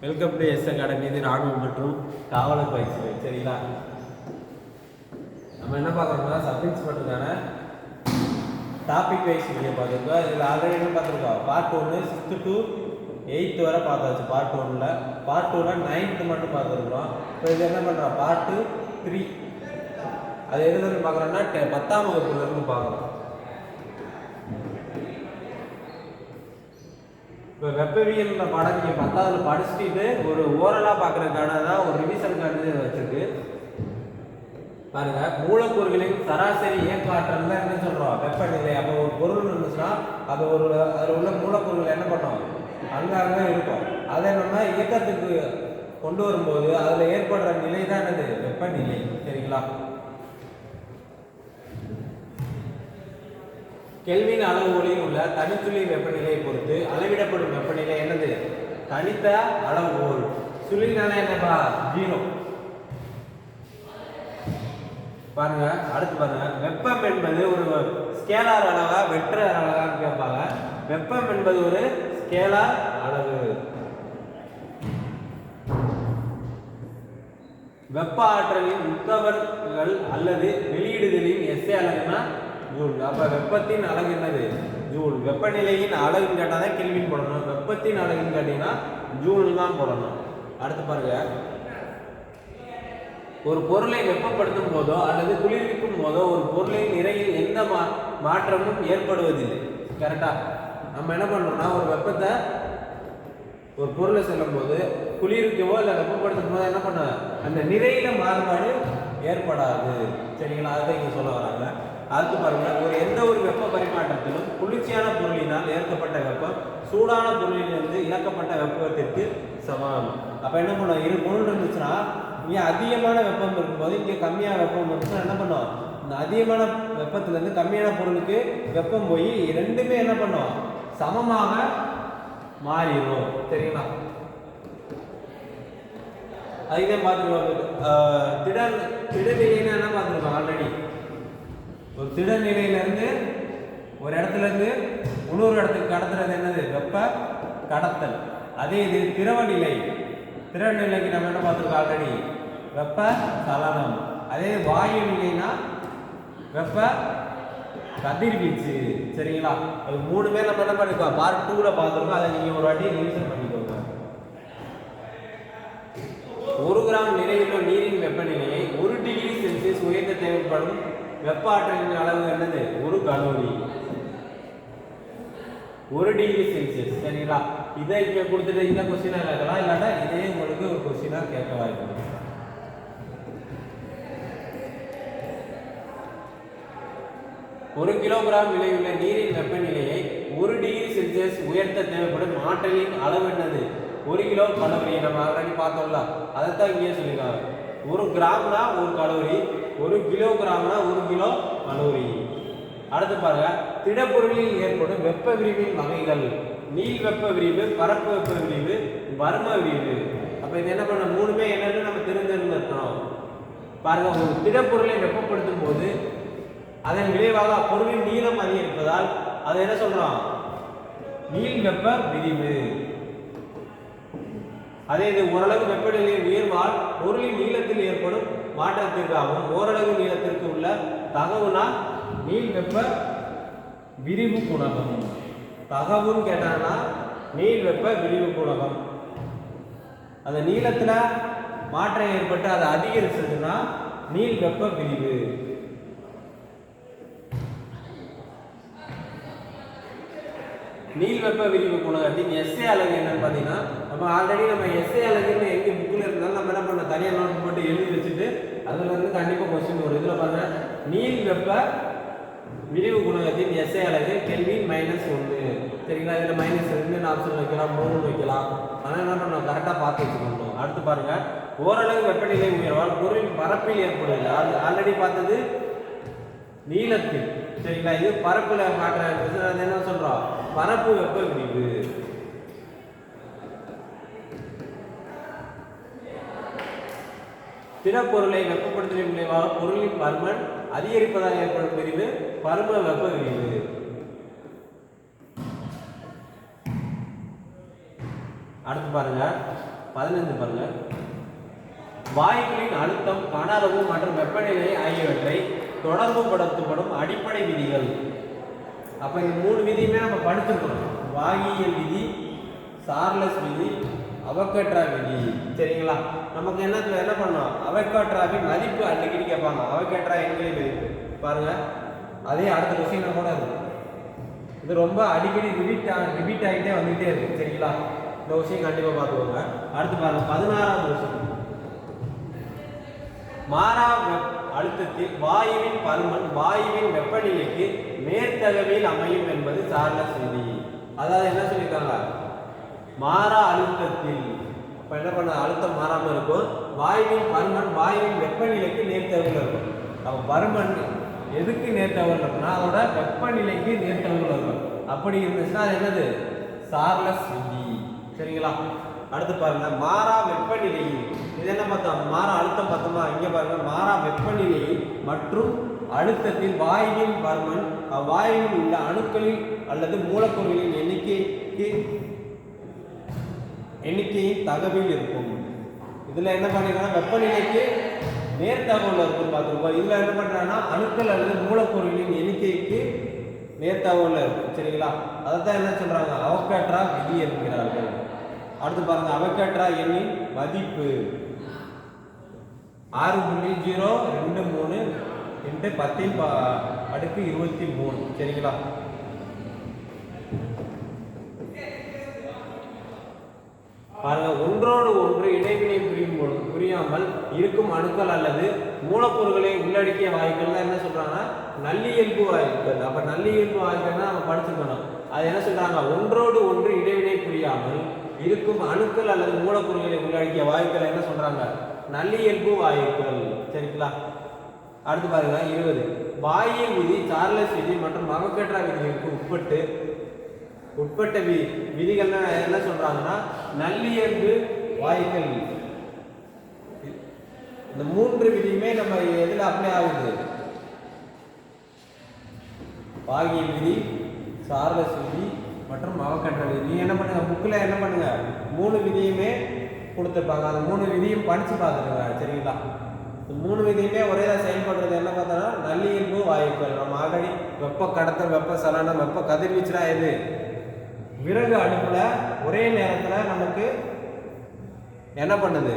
Welcome to S academy இது ராணுவம் மற்றும் காவலர் பயிற்சி சரிங்களா? நம்ம என்ன பார்க்குறோம்னா சப் இன்ஸ்பெக்டருக்கான டாபிக் வைஸ் வீடியோ பார்த்துருக்கோம். இதில் ஆல்ரெடி என்ன பார்த்துருக்கோம்? பார்ட் ஒன்று சிக்ஸ்த்து டு எயித்து வரை பார்த்தாச்சு பார்ட் ஒன்றில் பார்ட் டூவில் நைன்த்து மட்டும் பார்த்துருக்குறோம். இப்போ இது என்ன பண்ணுறோம் பார்ட்டு த்ரீ அது எதுலேருந்து பார்க்குறோம்னா டெ- பத்தாம் வகுப்புலேருந்து பார்க்குறோம். இப்போ வெப்பவியல் பாடம் நீங்கள் பத்தாவதுல படிச்சுட்டு ஒரு ஓரலாக பார்க்குறதுக்கான தான் ஒரு ரிவிஷனுக்கான இது வச்சிருக்கு. பாருங்க மூலக்கூறுகளின் சராசரி இயக்க ஆற்றல் தான் என்ன சொல்கிறோம் வெப்பநிலை அப்போ ஒரு பொருள் இருந்துச்சுன்னா அது ஒரு அதில் உள்ள மூலக்கூறுகள் என்ன பண்ணோம்? அங்கே இருக்கும். அதை நம்ம இயக்கத்துக்கு கொண்டு வரும்போது அதில் ஏற்படுற நிலை தான் என்னது? வெப்பநிலை. சரிங்களா? கெல்வின் அளவுகோலில் உள்ள தனித்துளி வெப்பநிலையை பொறுத்து அளவிடப்படும் வெப்பநிலை என்னது? தனித்த அளவுகோல் சுழினால என்னப்பா ஜீரோ. பாருங்க அடுத்து பாருங்க. வெப்பம் என்பது ஒரு ஸ்கேலார் அளவா வெற்ற அளவான்னு கேட்பாங்க வெப்பம் என்பது ஒரு ஸ்கேலார் அளவு. வெப்ப ஆற்றலின் உட்கவர்கள் அல்லது வெளியிடுதலின் எஸ்ஏ அளவுனா ஜூல் அப்போ வெப்பத்தின் அழகு என்னது? ஜூல் வெப்பநிலையின் அழகுன்னு கேட்டால் தான் கெல்வின் போடணும். வெப்பத்தின் அழகுன்னு கேட்டிங்கன்னா ஜூல் தான் போடணும். அடுத்து பாருங்க. ஒரு பொருளை வெப்பப்படுத்தும் போதோ அல்லது குளிர்விக்கும் போதோ ஒரு பொருளின் நிறையில் எந்த மா மாற்றமும் ஏற்படுவதில்லை. கரெக்டாக நம்ம என்ன பண்ணுறோம்னா ஒரு வெப்பத்தை ஒரு பொருளை செல்லும்போது குளிர்விக்கவோ இல்லை வெப்பப்படுத்தும் போது என்ன பண்ண அந்த நிறையில மாறுபாடு ஏற்படாது. சரிங்களா? அதை இங்கே சொல்ல வராங்க. அடுத்து பாருங்கள் ஒரு எந்த ஒரு வெப்ப பரிமாற்றத்திலும் குளிர்ச்சியான பொருளினால் ஏற்கப்பட்ட வெப்பம் சூடான பொருளிலிருந்து இழக்கப்பட்ட வெப்பத்திற்கு சமம். அப்போ என்ன பண்ணும் இரு பொருள் இருந்துச்சுன்னா இங்கே அதிகமான வெப்பம் இருக்கும்போது இங்கே கம்மியான வெப்பம் இருந்துச்சுன்னா என்ன பண்ணும் இந்த அதிகமான வெப்பத்துலேருந்து கம்மியான பொருளுக்கு வெப்பம் போய் ரெண்டுமே என்ன பண்ணும் சமமாக மாறிடும் சரிங்களா? அதுதான் பார்த்துருக்கோம். திடல் திடநிலைன்னு என்ன பார்த்துருக்கோம்? ஆல்ரெடி. ஒரு திட இருந்து ஒரு இடத்துலேருந்து இன்னொரு இடத்துக்கு கடத்துறது என்னது? வெப்ப கடத்தல். அதே இது திரவ நிலை திரவ நிலைக்கு நம்ம என்ன பார்த்துருக்கோம் ஆல்ரெடி வெப்ப சலனம். அதே வாயு நிலைனா வெப்ப கதிர்வீச்சு. சரிங்களா? அது மூணு பேர் நம்ம என்ன பண்ணிருக்கோம்? பார்ட் டூவில் பார்த்துருக்கோம். அதை நீங்கள் ஒரு வாட்டி ரிவிஷன் பண்ணிக்கோங்க ஒரு கிராம் நிறையுள்ள நீரின் வெப்பநிலையை ஒரு டிகிரி செல்சியஸ் உயர்த்த தேவைப்படும் வெப்ப ஆற்றலின் அளவு என்னது? ஒரு கலோரி ஒரு டிகிரி செல்சியஸ் சரிங்களா? இதை இங்க கொடுத்துட்டு இந்த கொஸ்டினா கேட்கலாம். இல்லாட்டா இதே உங்களுக்கு ஒரு கொஸ்டினா கேட்க வாய்ப்பு ஒரு கிலோகிராம் விலையுள்ள நீரின் வெப்பநிலையை ஒரு டிகிரி செல்சியஸ் உயர்த்த தேவைப்படும் ஆற்றலின் அளவு என்னது? ஒரு கிலோ கலோரி நம்ம ஆல்ரெடி பார்த்தோம்ல. அதைத்தான் இங்கே சொல்லியிருக்காங்க. ஒரு கிராம்னா ஒரு கலோரி ஒரு கிலோகிராம்னா ஒரு கிலோ கலோரி. அடுத்து பாருங்க திடப்பொருளில் ஏற்படும் வெப்ப விரிவின் வகைகள். நீள் வெப்ப விரிவு பரப்பு வெப்ப விரிவு வர்ம விரிவு. அப்போ இது என்ன பண்ண மூணுமே என்னன்னு நம்ம தெரிஞ்சிருந்திருக்கணும். பாருங்க ஒரு திடப்பொருளை வெப்பப்படுத்தும் போது அதன் விளைவாக அப்பொருளின் நீளம் அதிகரிப்பதால் அதை என்ன சொல்றோம்? நீள் வெப்ப விரிவு. அதே இது ஓரளவு வெப்பநிலை உயர்வால் பொருளின் நீளத்தில் ஏற்படும் மாற்றத்திற்காகவும் ஓரளவு நீளத்திற்கு உள்ள தகவுனா நீள் வெப்ப விரிவு குணகம். தகவுன்னு கேட்டாங்கன்னா நீள் வெப்ப விரிவு குணகம். அந்த நீளத்தில் மாற்றம் ஏற்பட்டு அதை அதிகரிச்சதுன்னா நீள் வெப்ப விரிவு. நீள் வெப்ப விரிவு குணகத்தின் எஸ்ஏ அளவு என்னன்னு பார்த்தீங்கன்னா நம்ம ஆல்ரெடி நம்ம எஸ்ஏ அலகுன்னு எங்கே புக்கில் இருந்தாலும் நம்ம என்ன பண்ண தனியாக நோட் போட்டு எழுதி வச்சுட்டு அதில் இருந்து கண்டிப்பாக கொஸ்டின் வரும். இதில் பாருங்க நீர் வெப்ப விரிவு குணகத்தின் எஸ்ஏ அலகு கெல்வின் மைனஸ் ஒன்று சரிங்களா? இதில் மைனஸ் ரெண்டுன்னு ஆப்ஷன் வைக்கலாம் மூணு வைக்கலாம். ஆனால் என்ன பண்ணணும்? கரெக்டாக பார்த்து வச்சுக்கணும். அடுத்து பாருங்கள் ஓரளவு வெப்பநிலை உயர்வால் பொருளின் பரப்பில் ஏற்படுது ஆல்ரெடி பார்த்தது நீளத்தில். சரிங்களா? இது பரப்பில் காட்டுறது என்ன சொல்கிறோம் பரப்பு வெப்ப விரிவு. திடப்பொருளை வெப்பப்படுத்தலின் விளைவாக பொருளின் பருமன் அதிகரிப்பதால் ஏற்படும் பிரிவு பரும வெப்ப விரிவு அடுத்து பாருங்க. பதினஞ்சு பாருங்க. வாயுக்களின் அழுத்தம் கன அளவு மற்றும் வெப்பநிலை ஆகியவற்றை தொடர்புபடுத்தப்படும் அடிப்படை விதிகள். அப்ப இந்த மூணு விதியுமே நம்ம படிச்சிருக்கோம். வாகியல் விதி சார்லஸ் விதி அவக்கட்ரா விதி சரிங்களா? நமக்கு என்ன என்ன பண்ணோம் அவக்கட்ராவின் மதிப்பு அடிக்கடி கேட்பாங்க. அவக்கட்ரா எங்களை மதிப்பு. பாருங்க. அதே அடுத்த கொஸ்டின் கூட இருக்கும் இது ரொம்ப அடிக்கடி ரிபீட் ரிபீட் ஆகிட்டே வந்துகிட்டே இருக்கு. சரிங்களா? இந்த விஷயம் கண்டிப்பாக பார்த்துக்கோங்க. அடுத்து பாருங்க. பதினாறாவது விஷயம் மாறா அழுத்தத்தில் வாயுவின் பருமன் வாயுவின் வெப்பநிலைக்கு மேற்தகவில் அமையும் என்பது சார்ந்த செய்தி. அதாவது என்ன சொல்லியிருக்காங்க? மாறா அழுத்தத்தில். இப்போ என்ன பண்ண அழுத்தம் மாறாமல் இருக்கும். வாயுவின் பருமன் வாயுவின் வெப்பநிலைக்கு நேர்த்தவர்கள் இருக்கும். அப்போ பருமன் எதுக்கு நேர்த்தவர்கள் இருக்குன்னா அதோட வெப்பநிலைக்கு நேர்த்தவர்கள் இருக்கும். அப்படி இருந்துச்சுன்னா அது என்னது? சார்லஸ் விதி சரிங்களா? அடுத்து பாருங்க. மாறா வெப்பநிலையில் இது என்ன பார்த்தோம் மாறா அழுத்தம் பார்த்தோமா? இங்கே பாருங்க. மாறா வெப்பநிலையில் மற்றும் அழுத்தத்தில் வாயுவின் பருமன் அவ்வாயுவில் உள்ள அணுக்களில் அல்லது மூலப்பொருட்களின் எண்ணிக்கைக்கு எண்ணிக்கையின் தகவில் இருக்கும் இதில் என்ன பண்ணிருக்காங்க வெப்பநிலைக்கு நேர் தகவல் இருக்கும் பார்த்துருக்கோம். இதில் என்ன பண்ணுறாங்கன்னா அணுக்கள் அல்லது மூலப்பொருளின் எண்ணிக்கைக்கு நேர் தகவல் இருக்கும் சரிங்களா? அதை தான் என்ன சொல்கிறாங்க அவக்கேற்றா விதி என்கிறார்கள். அடுத்து பாருங்க அவக்கேற்றா எண்ணின் மதிப்பு. ஆறு புள்ளி ஜீரோ ரெண்டு மூணு ரெண்டு பத்தின் அடுக்கு இருபத்தி மூணு சரிங்களா? பாருங்க ஒன்றோடு ஒன்று இடைவினை புரியும் பொழுது புரியாமல் இருக்கும் அணுக்கள் அல்லது மூலப்பொருட்களை உள்ளடக்கிய வாயுக்கள் தான் என்ன சொல்றாங்கன்னா நல்லியல்பு வாயுக்கள். அப்ப நல்லியல்பு வாயுக்கள்னா நம்ம படிச்சுக்கணும் அது என்ன சொல்றாங்க? ஒன்றோடு ஒன்று இடைவினை புரியாமல் இருக்கும் அணுக்கள் அல்லது மூலப்பொருட்களை உள்ளடக்கிய வாயுக்கள் என்ன சொல்றாங்க? நல்லியல்பு வாயுக்கள். சரிங்களா? அடுத்து பாருங்க இருபது. வாயு விதி சார்லஸ் விதி மற்றும் அவகேட்ரா விதிகளுக்கு உட்பட்டு உட்பட்ட வி விதிகள்னா என்ன சொல்றாங்கன்னா நல்லியல்பு வாய்க்கல் இந்த மூன்று விதியுமே நம்ம எதுல அப்ளை ஆகுது? பாகிய விதி சார்லஸ் விதி மற்றும் அவக்கற்ற விதி. என்ன பண்ணுங்க புக்கில் என்ன பண்ணுங்க? மூணு விதியுமே கொடுத்துருப்பாங்க அந்த மூணு விதியும் படிச்சு பார்த்துருங்க சரிங்களா? இந்த மூணு விதியுமே ஒரே தான் செயல்படுறது என்ன பார்த்தோன்னா நல்லியல்பு வாயுக்கள் நம்ம ஆல்ரெடி வெப்ப கடத்தல் வெப்ப சலனம் வெப்ப கதிர்வீச்சுனா எது? விறகு அடுப்பில் ஒரே நேரத்தில் நமக்கு என்ன பண்ணுது?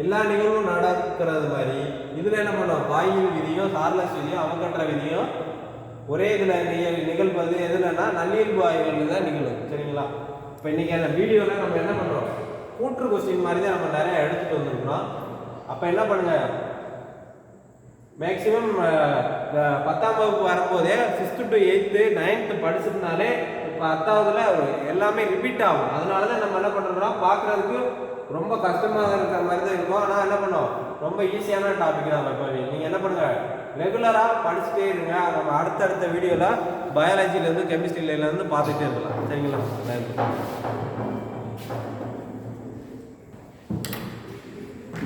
எல்லா நிகழ்வும் நடக்கிறது மாதிரி. இதில் என்ன பண்ணும்? வாயு விதியும் சார்லஸ் விதியும் அவங்கன்ற விதியும் ஒரே இதில் நிகழ் நிகழ்வது எதுலன்னா நல்லியல்பு வாயுகள் தான் நிகழும். சரிங்களா? இப்போ இன்றைக்கி அந்த வீடியோவில் நம்ம என்ன பண்ணுறோம் கூற்று கொஸ்டின் மாதிரி தான் நம்ம நிறையா எடுத்துகிட்டு வந்திருக்கிறோம். அப்போ என்ன பண்ணுங்க? மேக்ஸிமம் பத்தாம் வகுப்பு வரும்போதே சிக்ஸ்த்து டு எயித்து நைன்த்து படிச்சிருந்தாலே பத்தாவதுல எல்லாமே ரிப்பீட் ஆகும். அதனால தான் நம்ம என்ன பண்ணுறோம்னா பார்க்குறதுக்கு ரொம்ப கஷ்டமாக இருக்கிற மாதிரி தான் இருக்கும். ஆனால் என்ன பண்ணோம் ரொம்ப ஈஸியான டாபிக் தான் இப்போ. நீங்கள் என்ன பண்ணுங்கள் ரெகுலராக படிச்சுட்டே இருங்க. நம்ம அடுத்தடுத்த வீடியோவில் பயாலஜிலேருந்து கெமிஸ்ட்ரியிலேருந்து பார்த்துட்டே இருக்கலாம். சரிங்களா? தேங்க்யூ